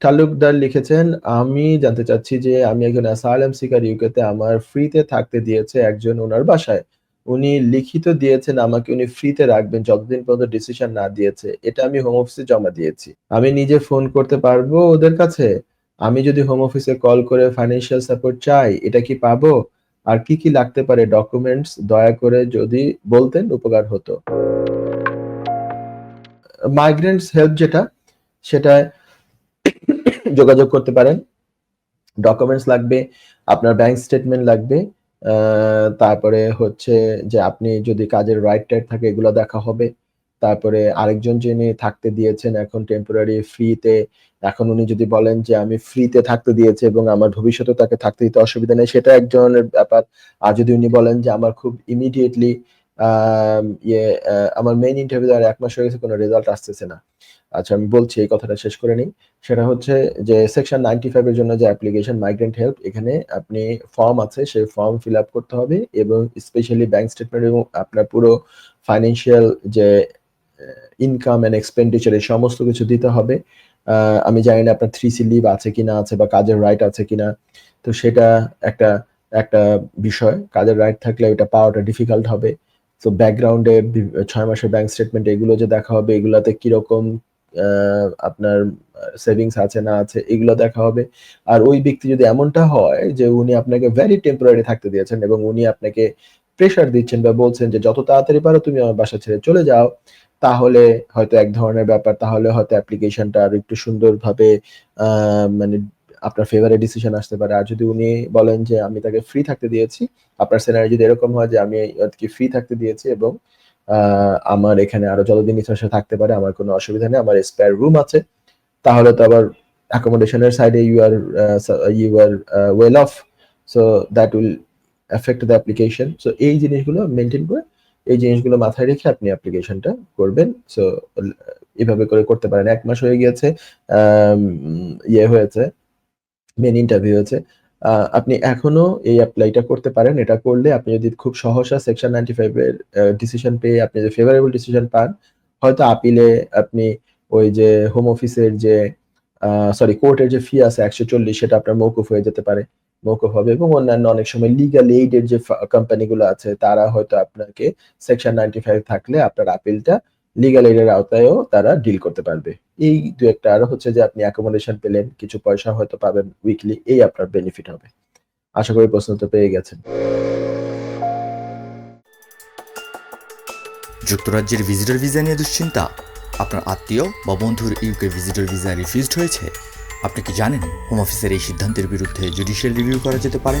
তালুকদার লিখেছেন, "আমি জানতে চাচ্ছি যে আমি একজন অ্যাসাইলাম সিকার ইউকেতে আমার ফ্রিতে থাকতে দিয়েছে একজন ওনার বাসায়। উনি লিখিত দিয়েছেন আমাকে উনি ফ্রিতে রাখবেন যতদিন পর্যন্ত ডিসিশন না দিয়েছে। এটা আমি হোম অফিসে জমা দিয়েছি। আমি নিজে ফোন করতে পারব ওদের কাছে? আমি যদি হোম অফিসে কল করে ফাইন্যান্সিয়াল সাপোর্ট চাই, এটা কি পাবো? আর কি, কি লাগতে পারে ডকুমেন্টস দয়া করে যদি বলতেন উপকার হতো।" মাইগ্রেন্টস হেল্প যেটা, সেটায় যোগাযোগ করতে পারেন। ডকুমেন্টস লাগবে, আপনার ব্যাংক স্টেটমেন্ট লাগবে। তারপরে হচ্ছে যে আপনি যদি কাজের রাইট-টাইট থাকে এগুলো দেখা হবে। তারপরে আরেকজন যিনি থাকতে দিয়েছেন এখন টেম্পোরারি ফ্রিতে, এখন উনি যদি বলেন যে আমি ফ্রিতে থাকতে দিয়েছি এবং আমার ভবিষ্যতেও তাকে থাকতে দিতে অসুবিধা নেই, সেটা এক ধরনের ব্যাপার। আর যদি উনি বলেন যে আমার খুব ইমিডিয়েটলি ইয়ে আমার মেইন ইন্টারভিউ আর এক মাস হয়ে গেছে, কোনো রেজাল্ট আসতেছে না। আচ্ছা আমি বলছি এই কথাটা শেষ করে নেই। সেটা হচ্ছে যে সেকশন 95 এর জন্য যে অ্যাপ্লিকেশন মাইগ্রেন্ট হেল্প এখানে আপনি ফর্ম আছে, সেই ফর্ম ফিল আপ করতে হবে এবং স্পেশালি ব্যাংক স্টেটমেন্ট এবং আপনার পুরো ফাইন্যান্সিয়াল যে ইনকাম অ্যান্ড এক্সপেন্ডিচার এই সমস্ত কিছু দিতে হবে। আমি জানি না আপনার থ্রি সি লিভ আছে কিনা আছে বা কাজের রাইট আছে কিনা। তো সেটা একটা একটা বিষয়। কাজের রাইট থাকলে ওটা পাওয়াটা ডিফিকাল্ট হবে। সো ব্যাকগ্রাউন্ডে ছয় মাসের ব্যাংক স্টেটমেন্ট এগুলো যে দেখা হবে, এগুলাতে কীরকম আপনার সেভিংস আছে না আছে এগুলো দেখা হবে। আর ওই ব্যক্তি যদি এমনটা হয় যে উনি আপনাকে ভেরি টেম্পোরারি থাকতে দিয়েছেন এবং উনি আপনাকে প্রেশার দিচ্ছেন বা বলছেন যে যত তাড়াতাড়ি পারো তুমি আমার বাসা ছেড়ে চলে যাও। তাহলে হয়তো এক ধরনের ব্যাপার। তাহলে হয়তো অ্যাপ্লিকেশনটা আরও একটু সুন্দরভাবে মানে আপনার ফেভারে ডিসিশন আসতে পারে। আর যদি উনি বলেন যে আমি তাকে ফ্রি থাকতে দিয়েছি, আপনার সিনারিও যদি এরকম হয় যে আমি আরকি ফ্রি থাকতে দিয়েছি এবং আমার এখানে আরও যতদিন ইচ্ছা থাকতে পারে, আমার কোনো অসুবিধা নেই। আমার স্পেয়ার রুম আছে। তাহলে তো আবার অ্যাকোমোডেশন এর সাইডে you are you are well off. So that will affect the application. So এই জিনিসগুলো মেনটেন করে এই জিনিসগুলো মাথায় রেখে আপনি অ্যাপ্লিকেশনটা করবেন। সো এভাবে করে করতে পারেন। এক মাস হয়ে গিয়েছে। ইয়ে হয়েছে, মেইন ইন্টারভিউ হয়েছে। আপনি এখনও এই অ্যাপ্লাইটা করতে পারেন। এটা করলে আপনি যদি খুব সহসা সেকশন 95 এর ডিসিশন পেয়ে আপনি যদি ফেভারেবল ডিসিশন পান, হয়তো আপিলে আপনি ওই যে হোম অফিসের যে সরি কোর্টের যে ফি আছে ১৪০ সেটা আপনার মৌকুফ হয়ে যেতে পারে। মৌকুফ হবে এবং অন্যান্য অনেক সময় লিগ্যাল এইড এর যে কোম্পানিগুলো আছে তারা হয়তো আপনাকে সেকশন 95 থাকলে আপনার আপিলটা এইড এর আওতায়ও তারা ডিল করতে পারবে। এই ২-১ টা আরও হচ্ছে যে আপনি অ্যাকোমোডেশন পেলেন, কিছু পয়সা হয়তো পাবেন উইকলি। এই আপনার বেনিফিট হবে। আশা করি প্রশ্ন উত্তর পেয়ে গেছেন। যুক্তরাজ্যের ভিজিটর ভিসা নিয়ে দুশ্চিন্তা? আপনার আত্মীয় বা বন্ধুর ইউকে ভিজিটর ভিসা রিফিউজড হয়েছে? আপনি কি জানেন হোম অফিসের এই সিদ্ধান্তের বিরুদ্ধে জুডিশিয়াল রিভিউ করা যেতে পারে?